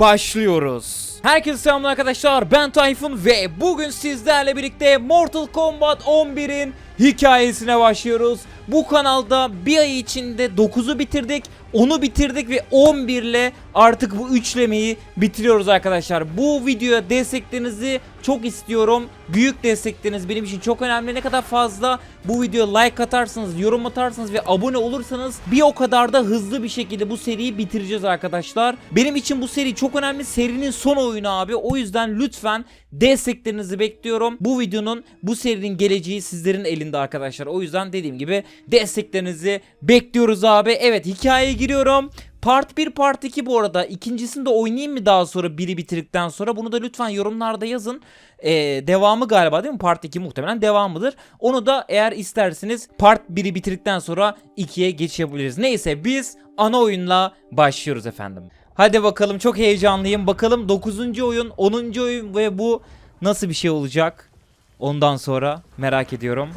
başlıyoruz. Herkese selamlar arkadaşlar ben Tayfun ve bugün sizlerle birlikte Mortal Kombat 11'in hikayesine başlıyoruz. Bu kanalda bir ay içinde 9'u bitirdik, 10'u bitirdik ve 11 ile artık bu üçlemeyi bitiriyoruz arkadaşlar. Bu videoya desteklerinizi çok istiyorum. Büyük destekleriniz benim için çok önemli. Ne kadar fazla bu videoya like atarsanız, yorum atarsanız ve abone olursanız bir o kadar da hızlı bir şekilde bu seriyi bitireceğiz arkadaşlar. Benim için bu seri çok önemli. Serinin son oyunu abi. O yüzden lütfen desteklerinizi bekliyorum. Bu videonun, bu serinin geleceği sizlerin elinde arkadaşlar. O yüzden dediğim gibi desteklerinizi bekliyoruz abi. Evet hikayeye giriyorum. Part 1 Part 2 bu arada ikincisini de oynayayım mı daha sonra biri bitirdikten sonra bunu da lütfen yorumlarda yazın. Ee, devamı galiba değil mi? Part 2 muhtemelen devamıdır. Onu da eğer isterseniz Part 1'i bitirdikten sonra 2'ye geçebiliriz. Neyse biz ana oyunla başlıyoruz efendim. Hadi bakalım çok heyecanlıyım. Bakalım 9. oyun, 10. oyun ve bu nasıl bir şey olacak? Ondan sonra merak ediyorum.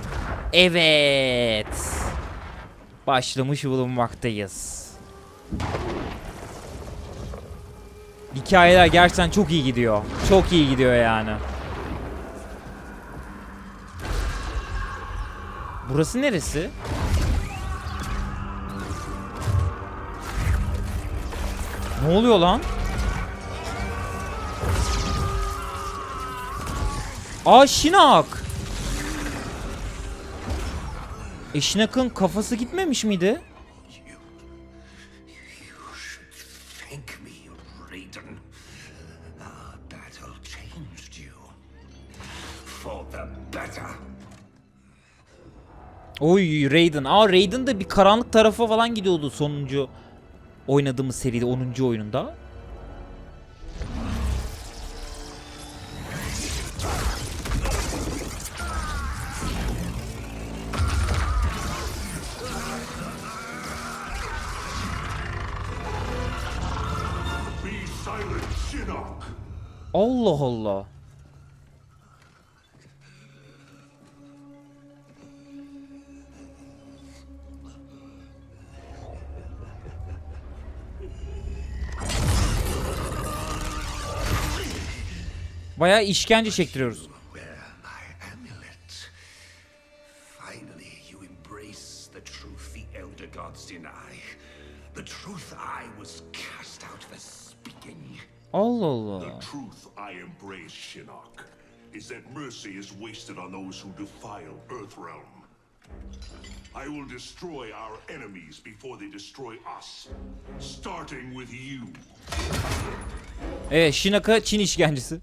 Evet. Başlamış bulunmaktayız. Hikayeler gerçekten çok iyi gidiyor. Çok iyi gidiyor yani. Burası neresi? Ne oluyor lan? Aa Şinak. E kafası gitmemiş miydi? Oy Raiden. Aa Raiden de bir karanlık tarafa falan gidiyordu sonuncu oynadığımız seride 10. oyununda. Allah Allah. Out for speaking. Allah Allah. The truth I embrace, Shinnok, is that mercy is wasted on those who defile Earthrealm. I will destroy our enemies before they destroy us, starting with you. Evet Shinaka Çin işkencesi.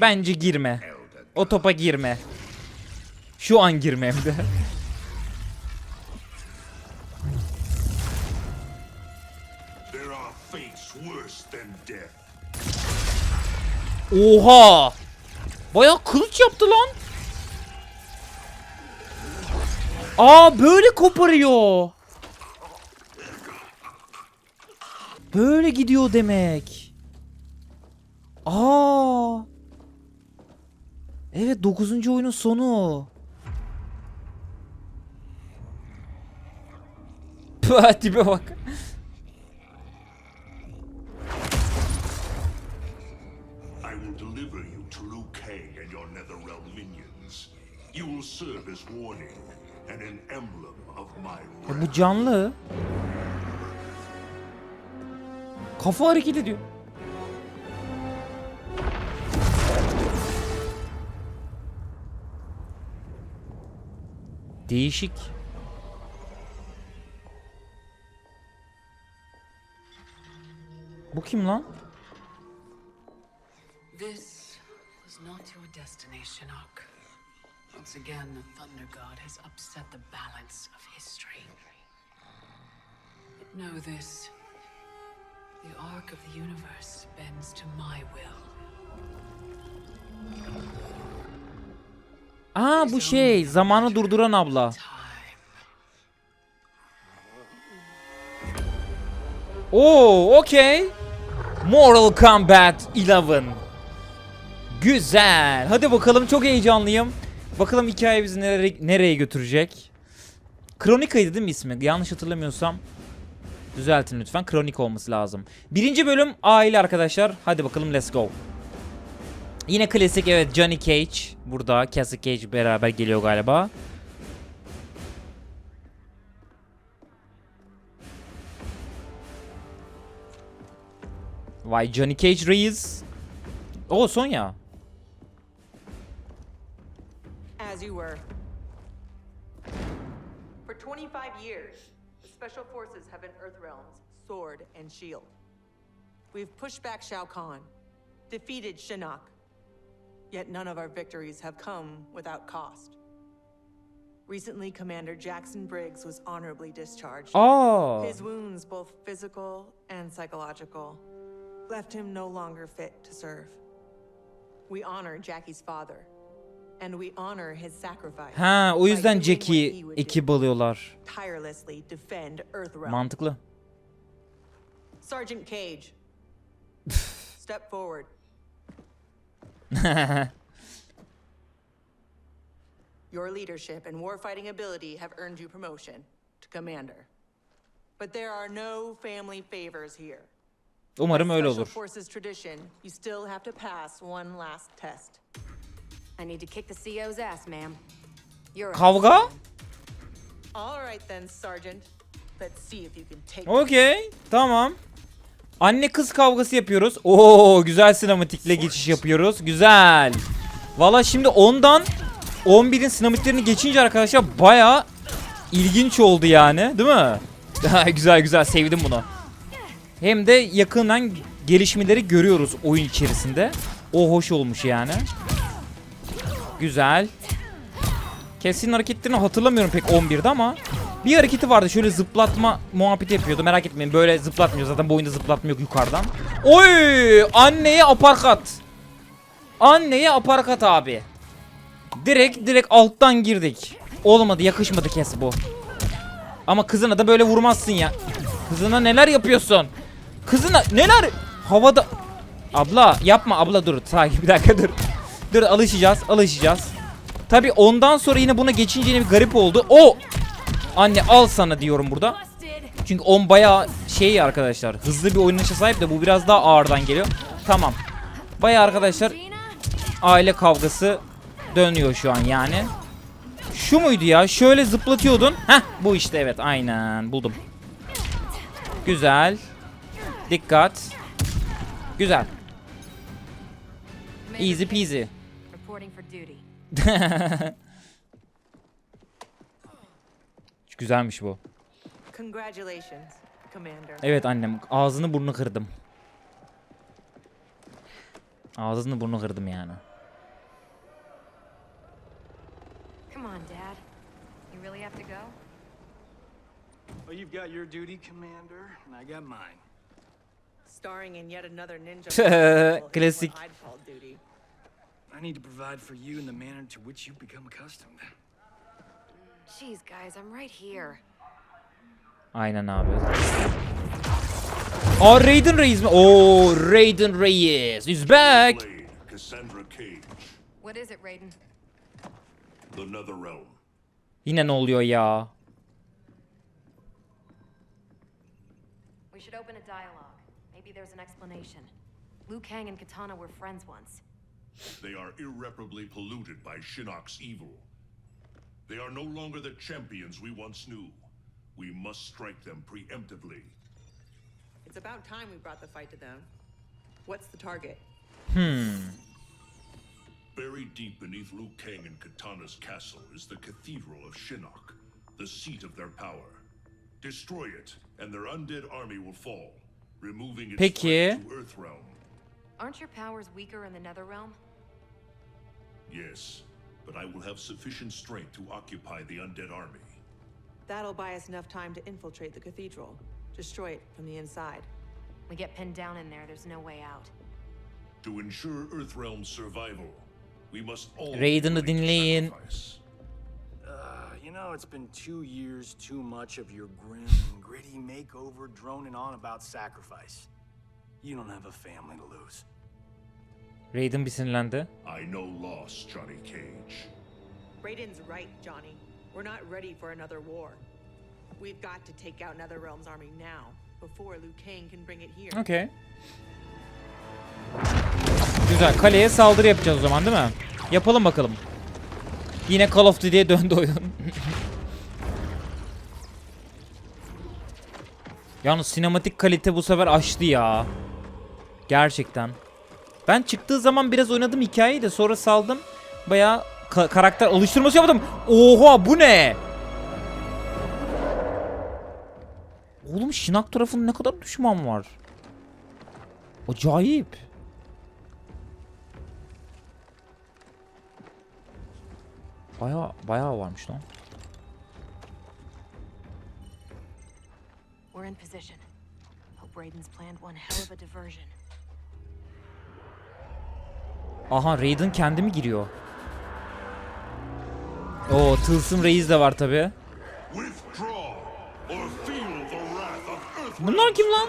Bence girme. O topa girme. Şu an girme hem de. Oha! Bayağı kılıç yaptı lan. Aa böyle koparıyor. Böyle gidiyor demek. Aa. Evet 9. oyunun sonu. Püh, tipe bak. I will deliver you to Liu Kang and your Netherrealm minions. You will serve as warning and an emblem of my Ya wrath. bu canlı. Kafa hareket ediyor. Değişik. Bu kim lan? This was not your destiny, Shinnok. Once again, the Thunder God has upset the balance of history. But know this the arc of the universe bends to my will. Aa bu şey zamanı durduran abla. Oo, okey. Mortal Kombat 11. Güzel. Hadi bakalım çok heyecanlıyım. Bakalım hikaye bizi nereye, nereye götürecek. Kronika'ydı değil mi ismi? Yanlış hatırlamıyorsam. Düzeltin lütfen. Kronik olması lazım. Birinci bölüm aile arkadaşlar. Hadi bakalım let's go. Yine klasik evet Johnny Cage. Burada Cassie Cage beraber geliyor galiba. Vay Johnny Cage Reis. O Sonya. As you were. For 25 years, the Special Forces have been Earthrealm's sword and shield. We've pushed back Shao Kahn, defeated Shinnok. Yet none of our victories have come without cost. Recently, Commander Jackson Briggs was honorably discharged. Aa. His wounds, both physical and psychological, left him no longer fit to serve. We honor Jackie's father, Ha o yüzden Jack'i ekip alıyorlar. Mantıklı. Sergeant Cage, step forward. Your leadership and warfighting ability have earned you promotion to commander. But there are no family favors here. Umarım öyle olur. Forces tradition, you still have to pass one last test. I need to kick the CO's ass, ma'am. You're Kavga? All right then, Sergeant. Let's see if you can take Okey. Tamam. Anne kız kavgası yapıyoruz. Oo güzel sinematikle geçiş yapıyoruz. Güzel. Valla şimdi ondan 11'in sinematiklerini geçince arkadaşlar baya ilginç oldu yani. Değil mi? güzel güzel sevdim bunu. Hem de yakından gelişmeleri görüyoruz oyun içerisinde. O hoş olmuş yani. Güzel. Kesin hareketlerini hatırlamıyorum pek 11'de ama bir hareketi vardı şöyle zıplatma muhabbeti yapıyordu merak etmeyin böyle zıplatmıyor zaten bu oyunda zıplatma yok yukarıdan. Oy anneye aparkat. Anneye aparkat abi. Direkt direkt alttan girdik. Olmadı yakışmadı kes bu. Ama kızına da böyle vurmazsın ya. Kızına neler yapıyorsun? Kızına neler? Havada... Abla yapma abla dur sakin bir dakika dur. Dur alışacağız alışacağız. Tabi ondan sonra yine buna geçince yine bir garip oldu. O Anne al sana diyorum burada. Çünkü on bayağı şey arkadaşlar. Hızlı bir oynanışa sahip de bu biraz daha ağırdan geliyor. Tamam. Bayağı arkadaşlar aile kavgası dönüyor şu an yani. Şu muydu ya? Şöyle zıplatıyordun. Heh bu işte evet aynen buldum. Güzel. Dikkat. Güzel. Easy peasy. Güzelmiş bu. Congratulations, Commander. Evet annem ağzını burnunu kırdım. Ağzını burnunu kırdım yani. Come on, Dad. You really have to go? Well, you've got your duty, Commander, and I got mine. Starring in yet another ninja. Classic. I need to provide for you in the manner to which you've become accustomed. Jeez, guys, I'm right here. Aynen abi. Aa Raiden Reis mi? Oo Raiden Reis is back. Cassandra Cage, What is it, Raiden? the Netherrealm. Yine ne oluyor ya? We should open a dialogue. Maybe there's an explanation. Liu Kang and Katana were friends once. They are irreparably polluted by Shinnok's evil. They are no longer the champions we once knew. We must strike them preemptively. It's about time we brought the fight to them. What's the target? Hmm. Buried deep beneath Liu Kang and Katana's castle is the Cathedral of Shinnok, the seat of their power. Destroy it, and their undead army will fall, removing its Peki. threat to Earthrealm. Aren't your powers weaker in the Netherrealm? Yes, but I will have sufficient strength to occupy the undead army. That'll buy us enough time to infiltrate the cathedral, destroy it from the inside. We get pinned down in there, there's no way out. To ensure Earthrealm's survival, we must all Raiden'ı make a dinleyin. sacrifice. Uh, you know, it's been two years too much of your grim and gritty makeover droning on about sacrifice. You don't have a family to lose. Raiden bir sinirlendi. I know loss, Johnny Cage. Raiden's right, Johnny. We're not ready for another war. We've got to take out Netherrealm's army now, before Liu Kang can bring it here. Okey. Güzel. Kaleye saldırı yapacağız o zaman değil mi? Yapalım bakalım. Yine Call of Duty'ye döndü oyun. Yalnız sinematik kalite bu sefer aştı ya. Gerçekten. Ben çıktığı zaman biraz oynadım hikayeyi de sonra saldım. Bayağı ka- karakter alıştırması yaptım. Oha bu ne? Oğlum Shinnok tarafında ne kadar düşman var. Acayip. Baya baya varmış lan. We're in position. Hope Raiden's planned one hell of a diversion. Aha Raiden kendi mi giriyor? Oo Tılsım Reis de var tabi. Bunlar kim lan?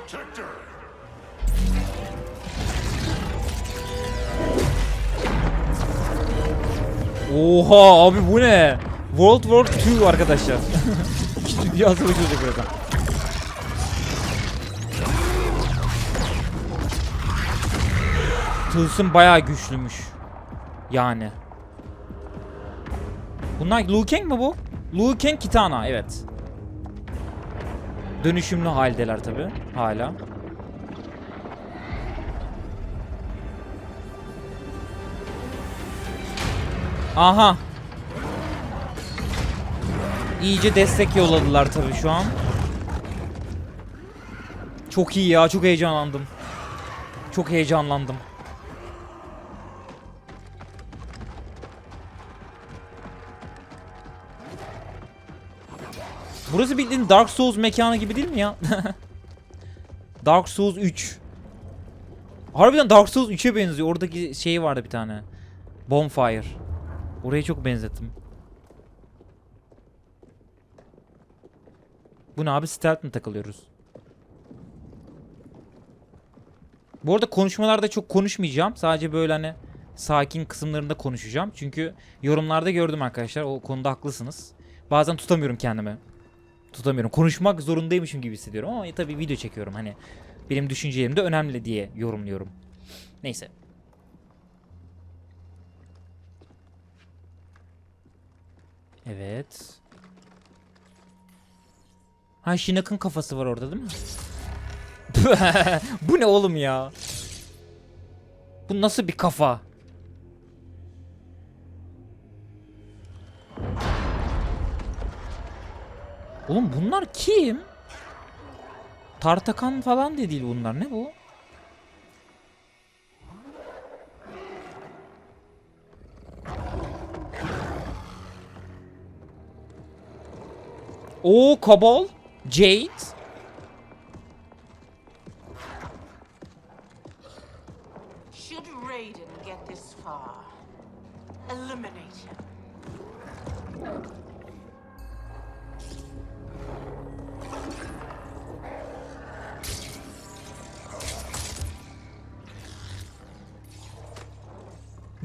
Oha abi bu ne? World War 2 arkadaşlar. İki Dünya Savaşı olacak birazdan. Tılsım bayağı güçlümüş. Yani. Bunlar Liu Kang mi bu? Liu Kang Kitana evet. Dönüşümlü haldeler tabi hala. Aha. İyice destek yolladılar tabii şu an. Çok iyi ya, çok heyecanlandım. Çok heyecanlandım. Burası bildiğin Dark Souls mekanı gibi değil mi ya? Dark Souls 3. Harbiden Dark Souls 3'e benziyor. Oradaki şey vardı bir tane. Bonfire. Orayı çok benzettim. Bu ne abi stealth mi takılıyoruz? Bu arada konuşmalarda çok konuşmayacağım. Sadece böyle hani sakin kısımlarında konuşacağım. Çünkü yorumlarda gördüm arkadaşlar. O konuda haklısınız. Bazen tutamıyorum kendimi. Tutamıyorum. Konuşmak zorundaymışım gibi hissediyorum ama tabii video çekiyorum. Hani benim düşüncelerim de önemli diye yorumluyorum. Neyse. Evet. Ha Shinnok'un kafası var orada değil mi? Bu ne oğlum ya? Bu nasıl bir kafa? Oğlum bunlar kim? Tartakan falan da değil bunlar. Ne bu? Oo Kabal, Jade.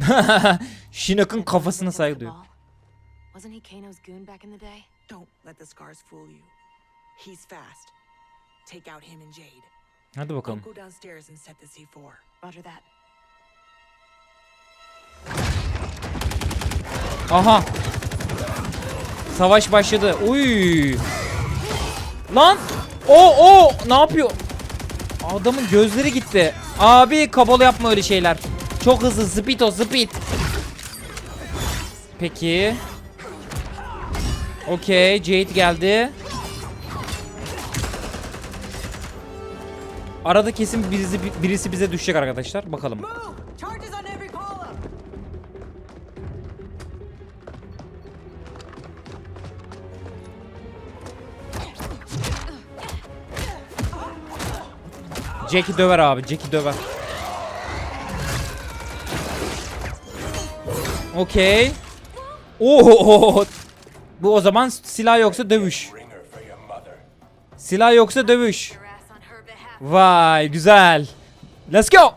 Shinnok'un kafasına saygı duyuyor. Wasn't he Kano's goon back in the day? Don't let the scars fool you. He's fast. Take out him and Jade. Hadi bakalım. go downstairs and set the C4. Roger that. Aha. Savaş başladı. Uy. Lan. O o ne yapıyor? Adamın gözleri gitti. Abi kabalı yapma öyle şeyler. Çok hızlı speed o speed. Peki. Okey Jade geldi. Arada kesin birisi, birisi bize düşecek arkadaşlar. Bakalım. Jack'i döver abi. Jack'i döver. Okey. Oo. Bu o zaman silah yoksa dövüş. Silah yoksa dövüş. Vay güzel. Let's go.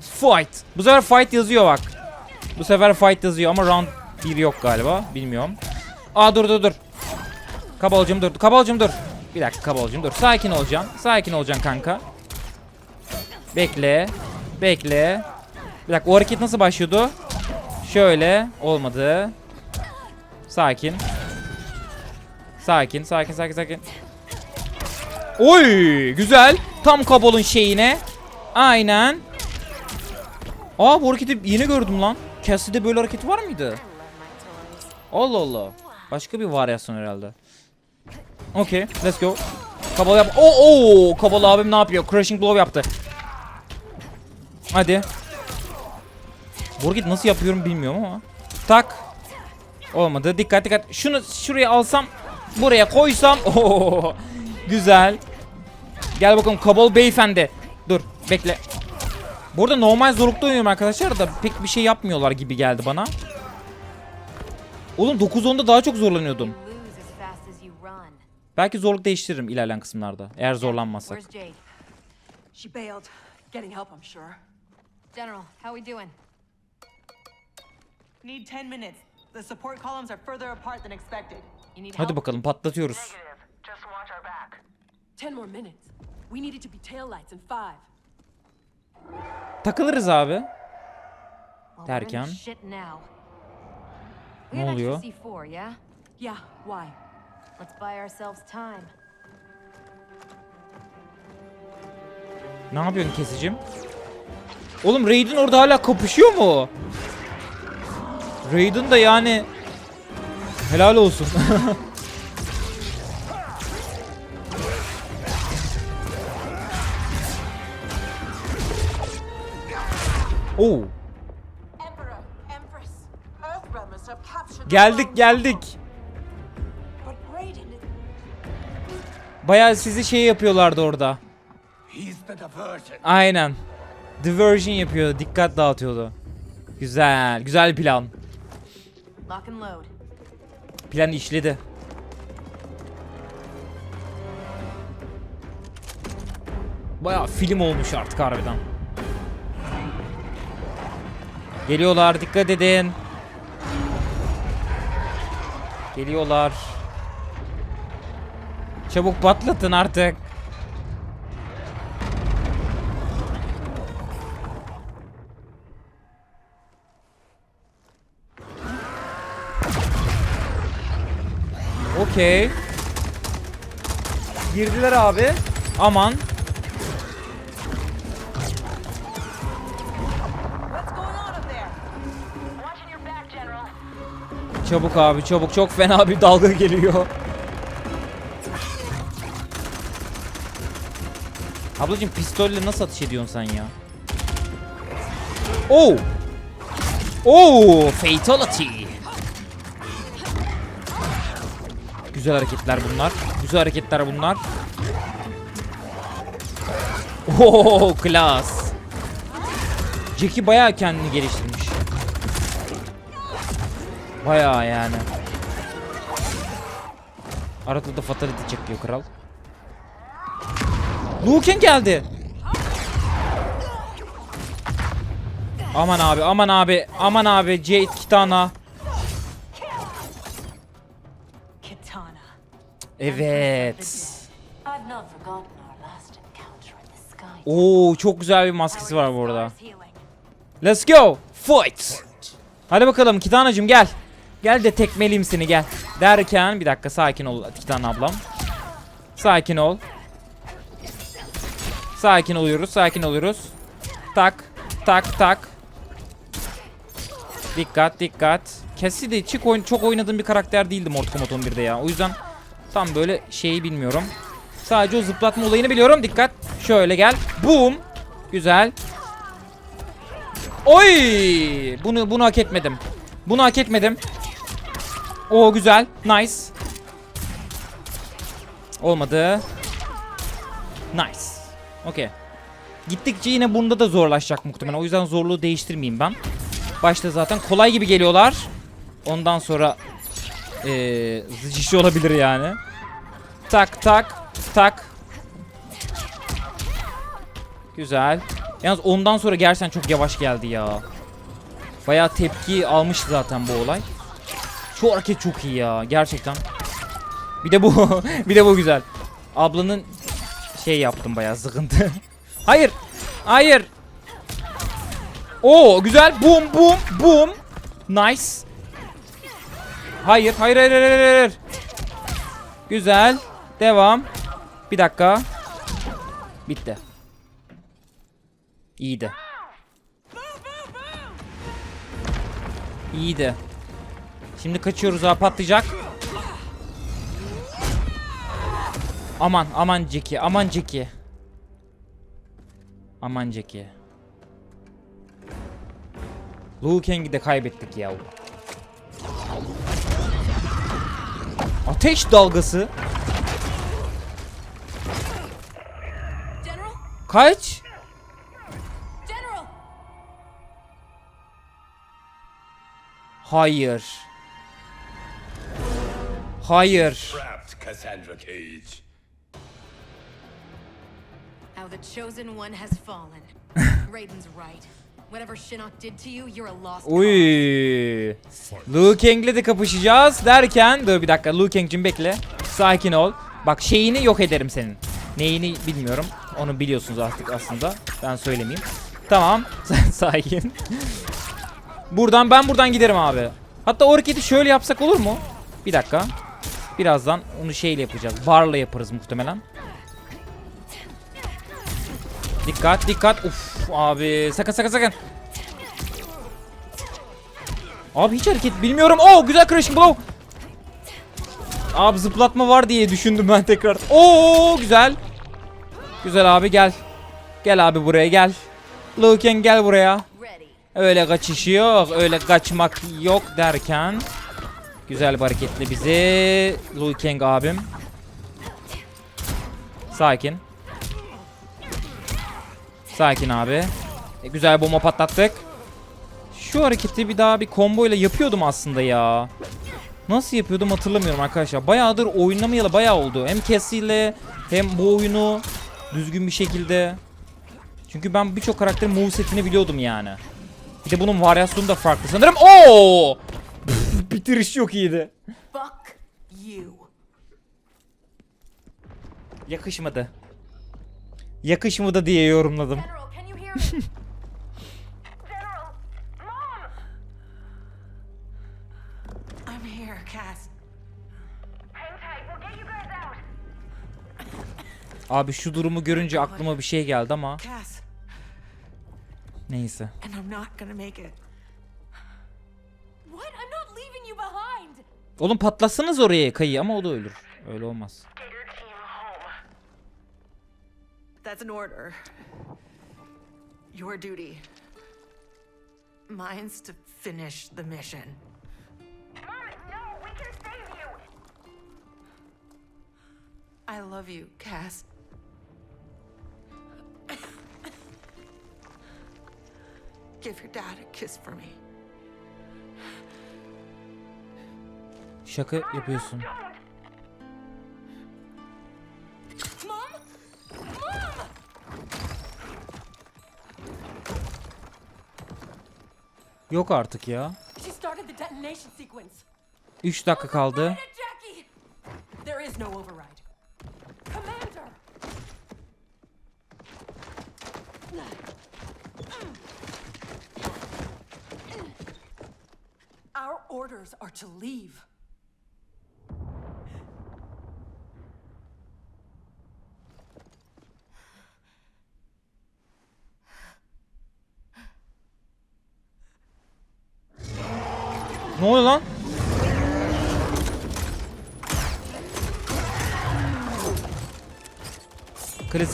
Fight. Bu sefer fight yazıyor bak. Bu sefer fight yazıyor ama round 1 yok galiba. Bilmiyorum. Aa dur dur dur. Kabalcım dur. Kabalcım dur. Bir dakika kabalcım dur. Sakin olacaksın. Sakin olacaksın kanka. Bekle. Bekle. Bir dakika o hareket nasıl başlıyordu? Şöyle. Olmadı. Sakin. Sakin, sakin, sakin, sakin. Oy, güzel. Tam kabolun şeyine. Aynen. Aa bu hareketi yeni gördüm lan. Cassie'de böyle hareketi var mıydı? Allah Allah. Başka bir varyasyon herhalde. Okey, let's go. Kabal yap. Oo, oo, Kabal abim ne yapıyor? Crushing blow yaptı. Hadi. Hareketi nasıl yapıyorum bilmiyorum ama. Tak. Olmadı. Dikkat dikkat. Şunu şuraya alsam, buraya koysam. Oo, güzel. Gel bakalım Kabal beyefendi. Dur, bekle. Burada normal zorlukta oynuyorum arkadaşlar da pek bir şey yapmıyorlar gibi geldi bana. Oğlum 9-10'da daha çok zorlanıyordum. Belki zorluk değiştiririm ilerleyen kısımlarda. Eğer zorlanmazsak. General, how we doing? Need 10 minutes. The support columns are further apart than expected. You need Hadi help? bakalım patlatıyoruz. Just watch our back. Ten more minutes. We need it to be taillights in five. Takılırız abi. Well, we're in the Derken? Shit now. We Ne have oluyor? extra C4, yeah? Yeah, why? Let's buy ourselves time. Ne yapıyorsun kesicim? Oğlum Raiden orada hala kapışıyor mu? Raiden da yani helal olsun. Oo, geldik geldik. Bayağı sizi şey yapıyorlardı orada. Aynen. Diversion yapıyor, dikkat dağıtıyordu. Güzel, güzel plan. Plan işledi. Bayağı film olmuş artık harbiden. Geliyorlar dikkat edin. Geliyorlar. Çabuk patlatın artık. Okey. Girdiler abi. Aman. Çabuk abi çabuk çok fena bir dalga geliyor. Ablacım pistolle nasıl atış ediyorsun sen ya? Oo! Oo! Fatality. Güzel hareketler bunlar. Güzel hareketler bunlar. Oo, klas. Jackie bayağı kendini geliştirmiş. Bayağı yani. Arada da fatality çekiyor kral. Luken geldi. Aman abi, aman abi, aman abi. Jade Kitana. Sky. Oo çok güzel bir maskesi var bu arada. Let's go. Fight. Hadi bakalım Kitanacım gel. Gel de tekmeliyim seni gel. Derken bir dakika sakin ol Kitana ablam. Sakin ol. Sakin oluyoruz, sakin oluyoruz. Tak, tak, tak. Dikkat, dikkat. Cassie de çık oyun çok oynadığım bir karakter değildi Mortal Kombat 11'de ya. O yüzden tam böyle şeyi bilmiyorum. Sadece o zıplatma olayını biliyorum. Dikkat. Şöyle gel. Boom. Güzel. Oy! Bunu bunu hak etmedim. Bunu hak etmedim. O güzel. Nice. Olmadı. Nice. Okey. Gittikçe yine bunda da zorlaşacak muhtemelen. O yüzden zorluğu değiştirmeyeyim ben. Başta zaten kolay gibi geliyorlar. Ondan sonra eee zıcışı olabilir yani. Tak tak tak. Güzel. Yalnız ondan sonra gerçekten çok yavaş geldi ya. Bayağı tepki almış zaten bu olay. Şu hareket çok iyi ya gerçekten. Bir de bu. bir de bu güzel. Ablanın şey yaptım bayağı sıkıntı. Hayır. Hayır. Oo güzel. Boom boom boom. Nice. Hayır, hayır, hayır, hayır, hayır. Güzel. Devam. Bir dakika. Bitti. İyiydi. İyiydi. Şimdi kaçıyoruz ha patlayacak. Aman aman Jackie aman Jackie. Aman Jackie. Liu Kang'i de kaybettik ya. Ateş dalgası. Kaç? Hayır. Hayır. Trapped, Cassandra Cage. How the chosen one has fallen. Raiden's right. Uy. Liu Kang'le de kapışacağız derken dur bir dakika Liu Kang'cim bekle. Sakin ol. Bak şeyini yok ederim senin. Neyini bilmiyorum. Onu biliyorsunuz artık aslında. Ben söylemeyeyim. Tamam. Sakin. buradan ben buradan giderim abi. Hatta o hareketi şöyle yapsak olur mu? Bir dakika. Birazdan onu şeyle yapacağız. Barla yaparız muhtemelen. Dikkat dikkat. Uf abi sakın sakın sakın. Abi hiç hareket bilmiyorum. Oo güzel crashing blow. Abi zıplatma var diye düşündüm ben tekrar. Oo güzel. Güzel abi gel. Gel abi buraya gel. Luken gel buraya. Öyle kaçış yok. Öyle kaçmak yok derken. Güzel bir hareketle bizi. Liu Kang abim. Sakin. Sakin abi. E, güzel bomba patlattık. Şu hareketi bir daha bir combo ile yapıyordum aslında ya. Nasıl yapıyordum hatırlamıyorum arkadaşlar. Bayağıdır oynamayalı bayağı oldu. Hem ile hem bu oyunu düzgün bir şekilde. Çünkü ben birçok karakterin movesetini biliyordum yani. Bir de bunun varyasyonu da farklı sanırım. Oo! Bitiriş çok iyiydi. Fuck you. Yakışmadı. Yakışmadı diye yorumladım. Abi şu durumu görünce aklıma bir şey geldi ama neyse. Oğlum patlatsanız oraya kayı ama o da ölür. Öyle olmaz. That's an order. Your duty. Mine's to finish the mission. Mom, no, we can save you. I love you, Cass. Give your dad a kiss for me. Şaka yapıyorsun. Yok artık ya. She started the detonation sequence. 3 dakika kaldı. Our orders are to leave. Ne oluyor lan?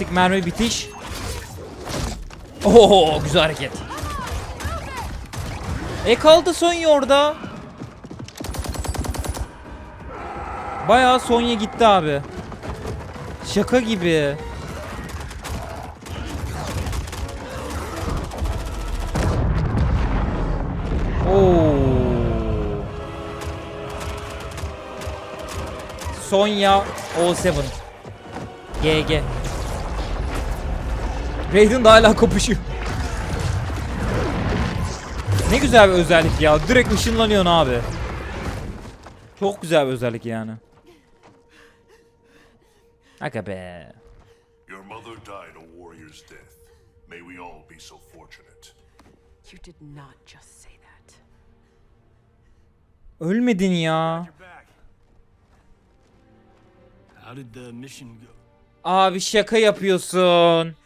Klasik mermi bitiş. Oo güzel hareket. E kaldı Sonya orada. Bayağı Sonya gitti abi. Şaka gibi. Oo. Sonya 07. GG. Raiden da hala kopuşuyor. Ne güzel bir özellik ya. Direkt ışınlanıyorsun abi. Çok güzel bir özellik yani. Aga be. Your mother died a warrior's death. May we all be so fortunate. You did not just say that. Ölmedin ya. You're back. How did the mission go? Abi şaka yapıyorsun.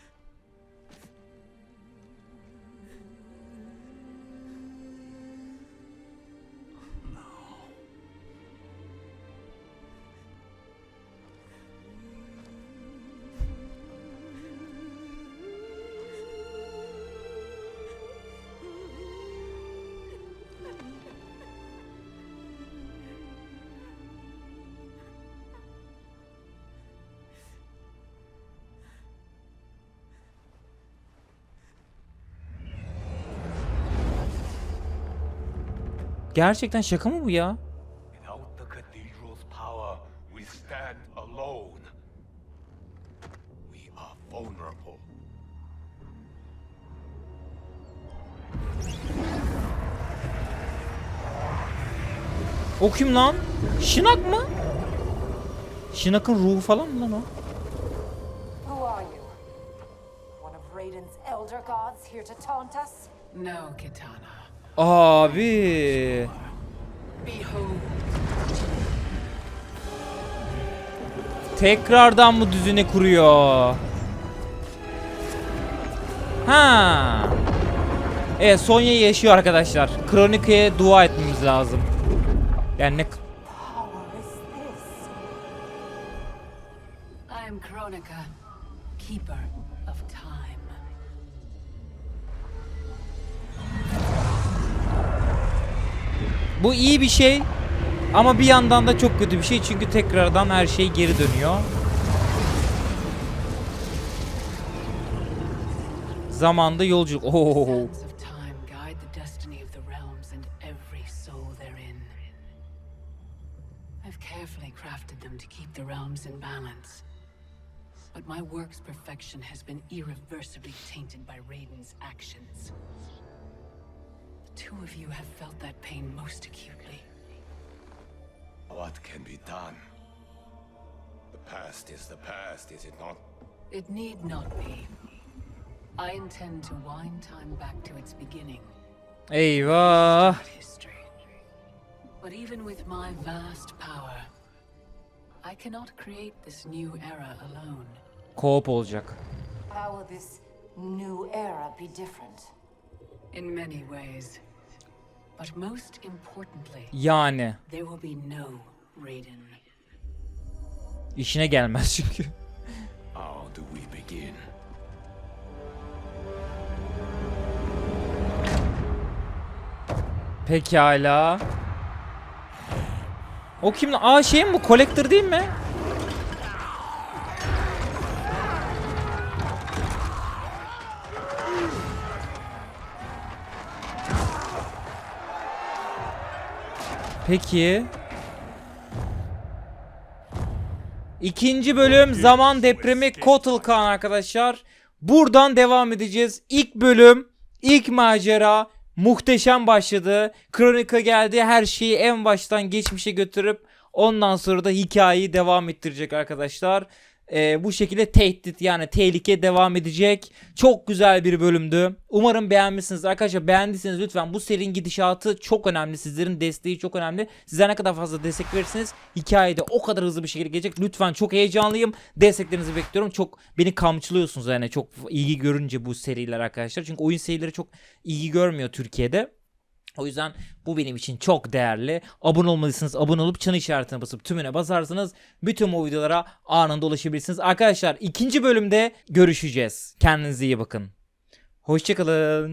Gerçekten şaka mı bu ya? O kim lan? Şınak mı? Şınak'ın ruhu falan mı lan o? Who are you? One of Raiden's elder gods here to taunt us? No, Kitana. Abi. Tekrardan mı düzene kuruyor? Ha. Evet Sonya yaşıyor arkadaşlar. Kronika'ya dua etmemiz lazım. Yani ne Kronika, keeper Bu iyi bir şey ama bir yandan da çok kötü bir şey çünkü tekrardan her şey geri dönüyor. Zamanda yolculuk. Oo. But my work's perfection has been irreversibly tainted by Raiden's actions. The two of you have felt that pain most acutely. What can be done? The past is the past, is it not? It need not be. I intend to wind time back to its beginning. Eyvah. History. But even with my vast power, I cannot create this new era alone. Koop olacak. How will this new era be different? In many ways. But most importantly, Yani there will be no Raiden. işine gelmez çünkü. How do we begin? Pekala. O kim? Aa şey mi bu? Collector değil mi? Peki. İkinci bölüm zaman depremi Kotal Khan arkadaşlar. Buradan devam edeceğiz. İlk bölüm, ilk macera muhteşem başladı. Kronika geldi. Her şeyi en baştan geçmişe götürüp ondan sonra da hikayeyi devam ettirecek arkadaşlar. Ee, bu şekilde tehdit yani tehlike devam edecek. Çok güzel bir bölümdü. Umarım beğenmişsiniz. Arkadaşlar beğendiyseniz lütfen bu serinin gidişatı çok önemli. Sizlerin desteği çok önemli. Sizler ne kadar fazla destek verirseniz hikayede o kadar hızlı bir şekilde gelecek. Lütfen çok heyecanlıyım. Desteklerinizi bekliyorum. Çok beni kamçılıyorsunuz yani çok ilgi görünce bu seriler arkadaşlar. Çünkü oyun serileri çok ilgi görmüyor Türkiye'de. O yüzden bu benim için çok değerli. Abone olmalısınız. Abone olup çan işaretine basıp tümüne basarsanız bütün bu videolara anında ulaşabilirsiniz. Arkadaşlar ikinci bölümde görüşeceğiz. Kendinize iyi bakın. Hoşçakalın.